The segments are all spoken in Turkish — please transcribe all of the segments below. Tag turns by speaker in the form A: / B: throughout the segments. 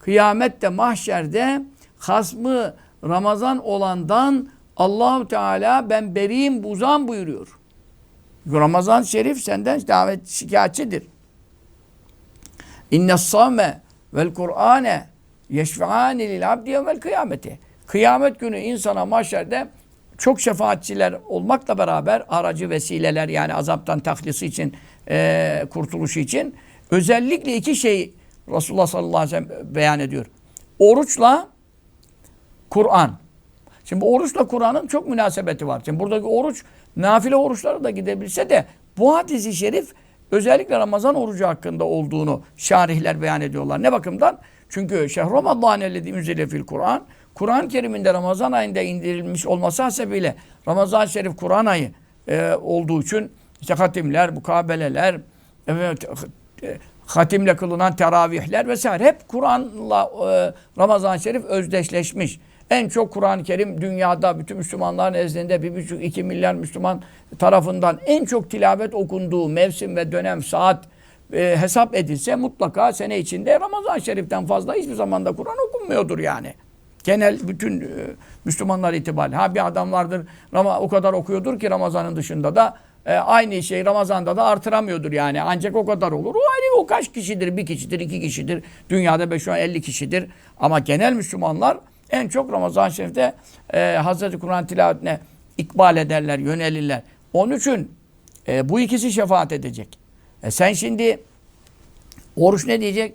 A: kıyamette mahşerde hasmı Ramazan olandan Allahu Teala ben beriyim buzan buyuruyor. Ramazan şerif senden davet şikayetçidir. İnne savme vel Kur'ane yeşfeani lil abdi yevmel kıyameti. Kıyamet günü insana mahşerde çok şefaatçiler olmakla beraber aracı vesileler yani azaptan tahlisi için, e, kurtuluşu için özellikle iki şey Resulullah sallallahu aleyhi ve sellem beyan ediyor. Oruçla Kur'an. Şimdi bu oruçla Kur'an'ın çok münasebeti var. Şimdi buradaki oruç nafile oruçlara da gidebilse de bu hadisi şerif özellikle Ramazan orucu hakkında olduğunu şarihler beyan ediyorlar. Ne bakımdan? Çünkü şehr Ramazan ellezî unzile fil Kur'an. Kur'an-ı Kerim'inde Ramazan ayında indirilmiş olması hasebiyle Ramazan Şerif Kur'an ayı e, olduğu için işte hatimler, mukabeleler, evet, e, hatimle kılınan teravihler vesaire hep Kur'an'la e, Ramazan Şerif özdeşleşmiş. En çok Kur'an-ı Kerim dünyada bütün Müslümanların nezdinde bir buçuk iki milyar Müslüman tarafından en çok tilavet okunduğu mevsim ve dönem saat e, hesap edilse mutlaka sene içinde Ramazan Şerif'ten fazla hiçbir zamanda Kur'an okunmuyordur yani. Genel bütün e, Müslümanlar itibariyle. Ha bir adam vardır ama o kadar okuyordur ki Ramazan'ın dışında da e, aynı şey Ramazan'da da artıramıyordur yani. Ancak o kadar olur. O ayrı o kaç kişidir? Bir kişidir, iki kişidir. Dünyada 5 50 kişidir. Ama genel Müslümanlar en çok Ramazan-ı Şerif'te e, Hazreti Kur'an tilavetine ikbal ederler, yönelirler. Onun için e, bu ikisi şefaat edecek. E, sen şimdi oruç ne diyecek?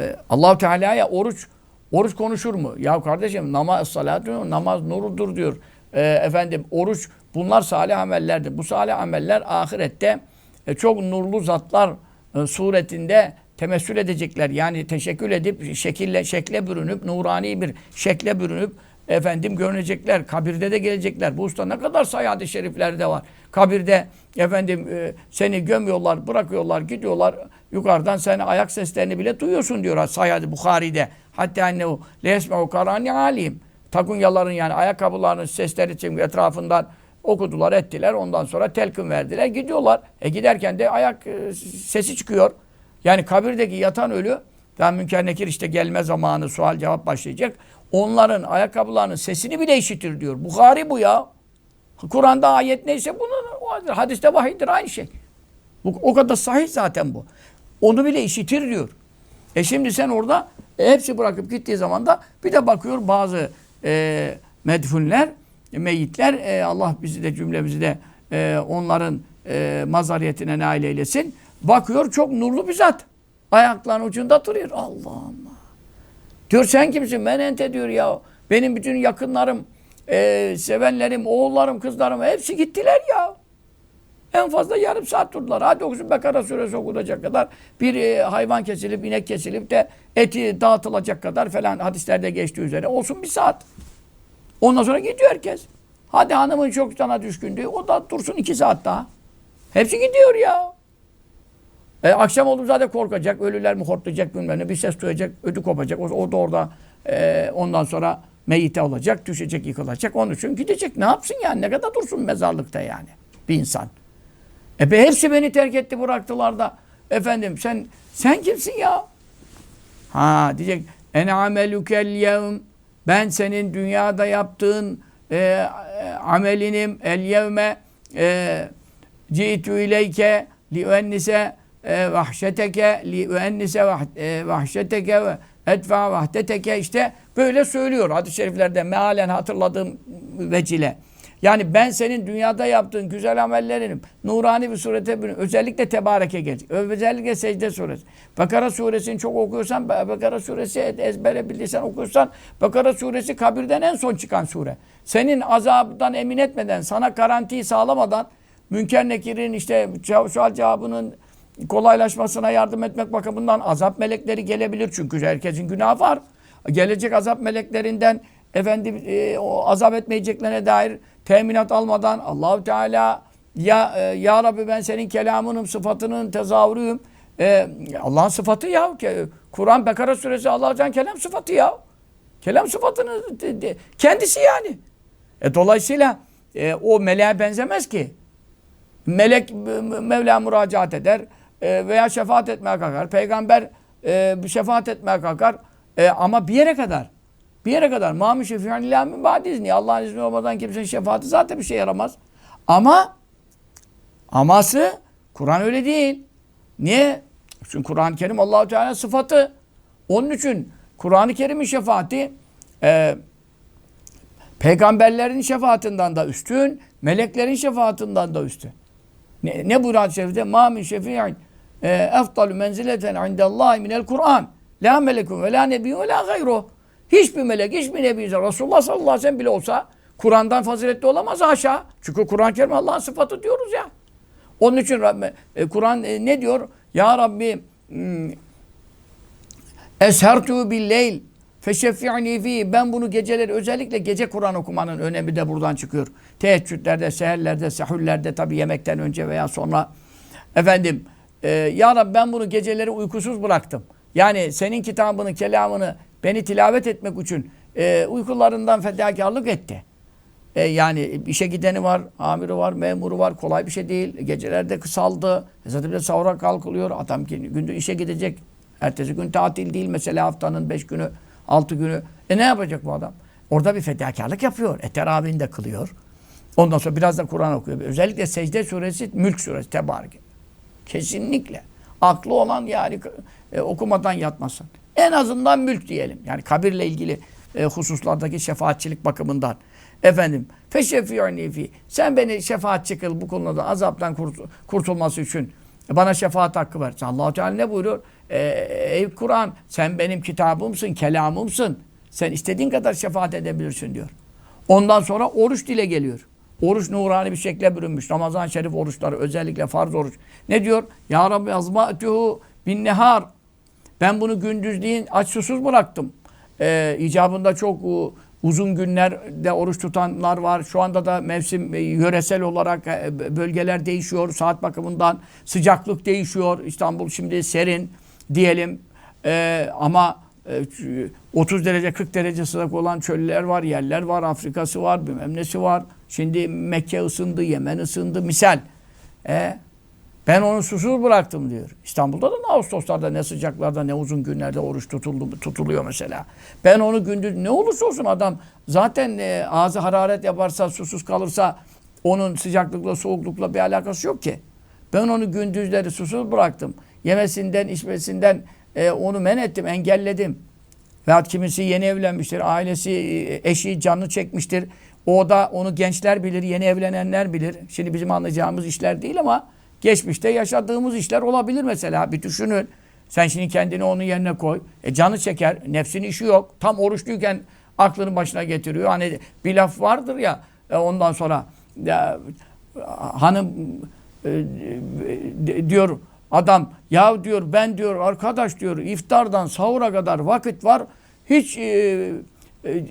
A: E, Allahu Teala'ya oruç oruç konuşur mu? Ya kardeşim namaz salatü namaz nurudur diyor. E, efendim oruç bunlar salih amellerdir. Bu salih ameller ahirette e, çok nurlu zatlar e, suretinde temessül edecekler. Yani teşekkül edip şekille şekle bürünüp nurani bir şekle bürünüp efendim görünecekler. Kabirde de gelecekler. Bu usta ne kadar sayade şeriflerde var. Kabirde efendim e, seni gömüyorlar, bırakıyorlar, gidiyorlar. Yukarıdan sen ayak seslerini bile duyuyorsun diyor Sayyad Bukhari'de. Hatta ennehu lesme'u karani alim. Takunyaların yani ayakkabılarının sesleri için etrafından okudular, ettiler. Ondan sonra telkin verdiler. Gidiyorlar. E giderken de ayak e, sesi çıkıyor. Yani kabirdeki yatan ölü, yani Münker Nekir işte gelme zamanı, sual cevap başlayacak. Onların ayakkabılarının sesini bile işitir diyor. Bukhari bu ya. Kur'an'da ayet neyse bunun hadiste vahiydir aynı şey. Bu, o kadar sahih zaten bu. Onu bile işitir diyor. E şimdi sen orada e, hepsi bırakıp gittiği zaman da bir de bakıyor bazı e, medfunler, meyyitler e, Allah bizi de cümlemizi de e, onların e, mazariyetine nail eylesin. Bakıyor çok nurlu bir zat. Ayaklarının ucunda duruyor. Allah Allah. Diyor sen kimsin? Ben ente diyor ya. Benim bütün yakınlarım, e, sevenlerim, oğullarım, kızlarım hepsi gittiler ya. En fazla yarım saat durdular. Hadi okusun Bekara suresi okutacak kadar bir e, hayvan kesilip, inek kesilip de eti dağıtılacak kadar falan hadislerde geçtiği üzere olsun bir saat. Ondan sonra gidiyor herkes. Hadi hanımın çok sana düşkündü. O da dursun iki saat daha. Hepsi gidiyor ya. E, akşam oldu zaten korkacak. Ölüler mi hortlayacak bilmem ne. Bir ses duyacak, ödü kopacak. O, o da orada e, ondan sonra meyite olacak, düşecek, yıkılacak. Onun için gidecek. Ne yapsın yani? Ne kadar dursun mezarlıkta yani bir insan. E be hepsi beni terk etti bıraktılar da. Efendim sen sen kimsin ya? Ha diyecek en amelukel yevm ben senin dünyada yaptığın e, amelinim el yevme e, ci'tu ileyke li üennise e, vahşeteke li üennise vah- e, vahşeteke ve etfa vahdeteke işte böyle söylüyor hadis-i şeriflerde mealen hatırladığım vecile. Yani ben senin dünyada yaptığın güzel amellerini nurani bir surete bürün. Özellikle tebareke gelecek. Özellikle secde suresi. Bakara suresini çok okuyorsan, Bakara suresi ezbere bildiysen okursan, Bakara suresi kabirden en son çıkan sure. Senin azabından emin etmeden, sana garantiyi sağlamadan, Münker Nekir'in işte sual cevabının kolaylaşmasına yardım etmek bakımından azap melekleri gelebilir. Çünkü herkesin günahı var. Gelecek azap meleklerinden efendim e, o azap etmeyeceklerine dair teminat almadan Allahu Teala ya e, ya Rabbi ben senin kelamının sıfatının tezahürüyüm. E, Allah'ın sıfatı ya. Kur'an Bekara suresi Allah'ın kelam sıfatı ya. Kelam sıfatını de, de, kendisi yani. E, dolayısıyla e, o meleğe benzemez ki. Melek Mevla müracaat eder e, veya şefaat etmeye kalkar. Peygamber e, şefaat etmeye kalkar. E, ama bir yere kadar. Bir yere kadar. Mâmi şefi'an illâ min ba'di izni. Allah'ın izni olmadan kimsenin şefaati zaten bir şey yaramaz. Ama aması Kur'an öyle değil. Niye? Çünkü Kur'an-ı Kerim Allahu Teala sıfatı. Onun için Kur'an-ı Kerim'in şefaati e, peygamberlerin şefaatinden de üstün, meleklerin şefaatinden de üstün. Ne, ne buyuruyor şerifte? Ma min şefi'in e, eftalu menzileten indallahi minel Kur'an. La melekun ve la nebiyyun ve la gayru. Hiçbir melek, hiçbir nebi, Resulullah sallallahu aleyhi ve sellem bile olsa Kur'an'dan faziletli olamaz haşa. Çünkü Kur'an-ı Kerim Allah'ın sıfatı diyoruz ya. Onun için Rabbi- e, Kur'an e, ne diyor? Ya Rabbi hmm, Eshertu billeyl feşeffi'ni fi. Ben bunu geceleri özellikle gece Kur'an okumanın önemi de buradan çıkıyor. Teheccüdlerde, seherlerde, sehurlerde tabi yemekten önce veya sonra. Efendim e, Ya Rabbi ben bunu geceleri uykusuz bıraktım. Yani senin kitabını, kelamını beni tilavet etmek için e, uykularından fedakarlık etti. E, yani işe gideni var, amiri var, memuru var. Kolay bir şey değil. Gecelerde kısaldı. E zaten bir de sahura kalkılıyor. Adam ki gündüz işe gidecek. Ertesi gün tatil değil mesela haftanın beş günü, altı günü. E ne yapacak bu adam? Orada bir fedakarlık yapıyor. E teravihini de kılıyor. Ondan sonra biraz da Kur'an okuyor. Özellikle secde suresi, mülk suresi, tebarek. Kesinlikle. Aklı olan yani e, okumadan yatmasın. En azından mülk diyelim. Yani kabirle ilgili e, hususlardaki şefaatçilik bakımından. Efendim, feşefi'ni fi. Sen beni şefaatçi kıl bu konuda azaptan kurt- kurtulması için. Bana şefaat hakkı ver. allah Teala ne buyuruyor? E, ey Kur'an sen benim kitabımsın, kelamımsın. Sen istediğin kadar şefaat edebilirsin diyor. Ondan sonra oruç dile geliyor. Oruç nurani bir şekle bürünmüş. Ramazan şerif oruçları özellikle farz oruç. Ne diyor? Ya Rabbi azma'tuhu bin nehar. Ben bunu gündüzleyin aç susuz bıraktım. Ee, icabında çok e, uzun günlerde oruç tutanlar var. Şu anda da mevsim e, yöresel olarak e, bölgeler değişiyor. Saat bakımından sıcaklık değişiyor. İstanbul şimdi serin diyelim. Ee, ama e, 30 derece 40 derece sıcak olan çöller var, yerler var, Afrika'sı var, bilmem nesi var. Şimdi Mekke ısındı, Yemen ısındı, misal. E, ben onu susuz bıraktım diyor. İstanbul'da da ne Ağustoslarda ne sıcaklarda ne uzun günlerde oruç tutuldu, tutuluyor mesela. Ben onu gündüz ne olursa olsun adam zaten e, ağzı hararet yaparsa susuz kalırsa onun sıcaklıkla soğuklukla bir alakası yok ki. Ben onu gündüzleri susuz bıraktım. Yemesinden içmesinden e, onu men ettim engelledim. Veyahut kimisi yeni evlenmiştir. Ailesi, e, eşi canını çekmiştir. O da onu gençler bilir, yeni evlenenler bilir. Şimdi bizim anlayacağımız işler değil ama geçmişte yaşadığımız işler olabilir mesela. Bir düşünün. Sen şimdi kendini onun yerine koy. E canı çeker. Nefsin işi yok. Tam oruçluyken aklını başına getiriyor. Hani bir laf vardır ya e, ondan sonra ya, hanım e, e, diyor adam ya diyor ben diyor arkadaş diyor iftardan sahura kadar vakit var. Hiç e, e,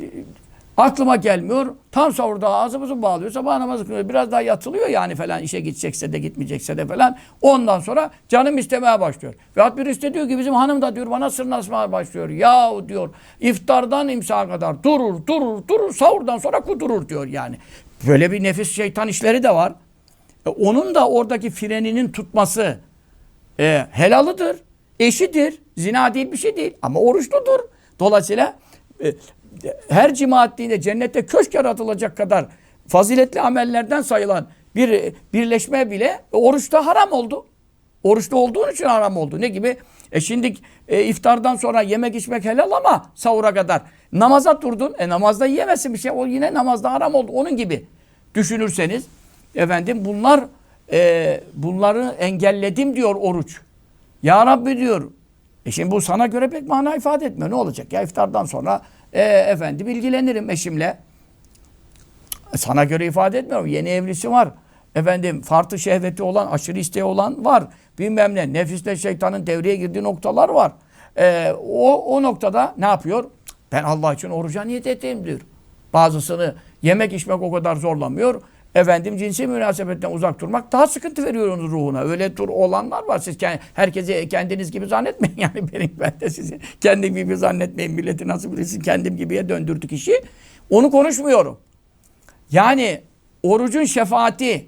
A: aklıma gelmiyor. Tam sahurda ağzımızı bağlıyor. Sabah namazı kılıyor. Biraz daha yatılıyor yani falan işe gidecekse de gitmeyecekse de falan. Ondan sonra canım istemeye başlıyor. Veyahut birisi de diyor ki bizim hanım da diyor bana sırnaşmaya başlıyor. Ya diyor iftardan imsaha kadar durur durur durur sahurdan sonra kudurur diyor yani. Böyle bir nefis şeytan işleri de var. E, onun da oradaki freninin tutması e, helalıdır, eşidir. Zina değil bir şey değil ama oruçludur. Dolayısıyla e, her cima ettiğinde cennette köşk yaratılacak kadar faziletli amellerden sayılan bir birleşme bile oruçta haram oldu. Oruçlu olduğun için haram oldu. Ne gibi? E şimdi e, iftardan sonra yemek içmek helal ama sahura kadar. Namaza durdun. E namazda yiyemezsin bir şey. O yine namazda haram oldu. Onun gibi düşünürseniz efendim bunlar e, bunları engelledim diyor oruç. Ya Rabbi diyor. E şimdi bu sana göre pek mana ifade etmiyor. Ne olacak? Ya iftardan sonra e, efendim ilgilenirim eşimle. Sana göre ifade etmiyorum. Yeni evlisi var. Efendim farklı şehveti olan, aşırı isteği olan var. Bilmem ne. Nefisle şeytanın devreye girdiği noktalar var. E, o, o noktada ne yapıyor? Ben Allah için oruca niyet ettim diyor. Bazısını yemek içmek o kadar zorlamıyor. Efendim cinsi münasebetten uzak durmak daha sıkıntı veriyor onun ruhuna. Öyle tur olanlar var. Siz kend, herkesi kendiniz gibi zannetmeyin. Yani benim ben de sizi kendim gibi zannetmeyin. Milleti nasıl bilirsin kendim gibiye döndürdük işi. Onu konuşmuyorum. Yani orucun şefaati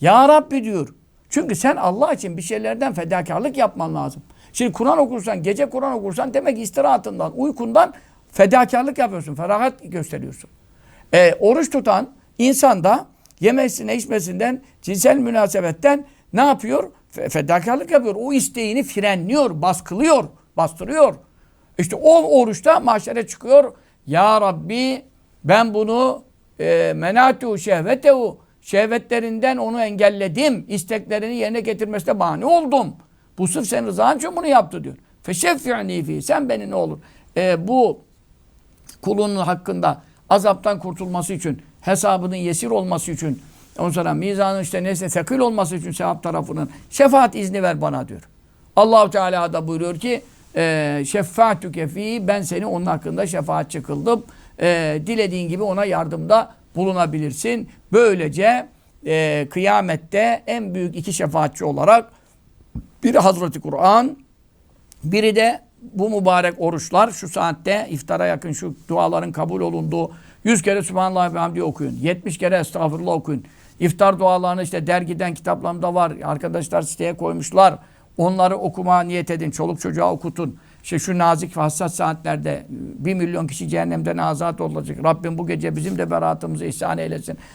A: ya Rabbi diyor. Çünkü sen Allah için bir şeylerden fedakarlık yapman lazım. Şimdi Kur'an okursan, gece Kur'an okursan demek istirahatından, uykundan fedakarlık yapıyorsun, ferahat gösteriyorsun. E, oruç tutan insan da yemesine, içmesinden, cinsel münasebetten ne yapıyor? Fe- fedakarlık yapıyor. O isteğini frenliyor, baskılıyor, bastırıyor. İşte o oruçta mahşere çıkıyor. Ya Rabbi ben bunu e, menatu şehvetehu şehvetlerinden onu engelledim. İsteklerini yerine getirmesine mani oldum. Bu sırf senin rızan için bunu yaptı diyor. Feşeffi'ni fi. Sen beni ne olur? E, bu kulunun hakkında azaptan kurtulması için, hesabının yesir olması için, ondan sonra mizanın işte neyse sekil olması için sevap tarafının şefaat izni ver bana diyor. Allahu Teala da buyuruyor ki e, şefaatü kefi ben seni onun hakkında şefaatçi kıldım. E, dilediğin gibi ona yardımda bulunabilirsin. Böylece e, kıyamette en büyük iki şefaatçi olarak biri Hazreti Kur'an, biri de bu mübarek oruçlar şu saatte iftara yakın şu duaların kabul olunduğu 100 kere Subhanallah ve Hamdi okuyun. 70 kere Estağfurullah okuyun. İftar dualarını işte dergiden kitaplarımda var. Arkadaşlar siteye koymuşlar. Onları okuma niyet edin. Çoluk çocuğa okutun. İşte şu nazik ve hassas saatlerde bir milyon kişi cehennemden azat olacak. Rabbim bu gece bizim de beraatımızı ihsan eylesin.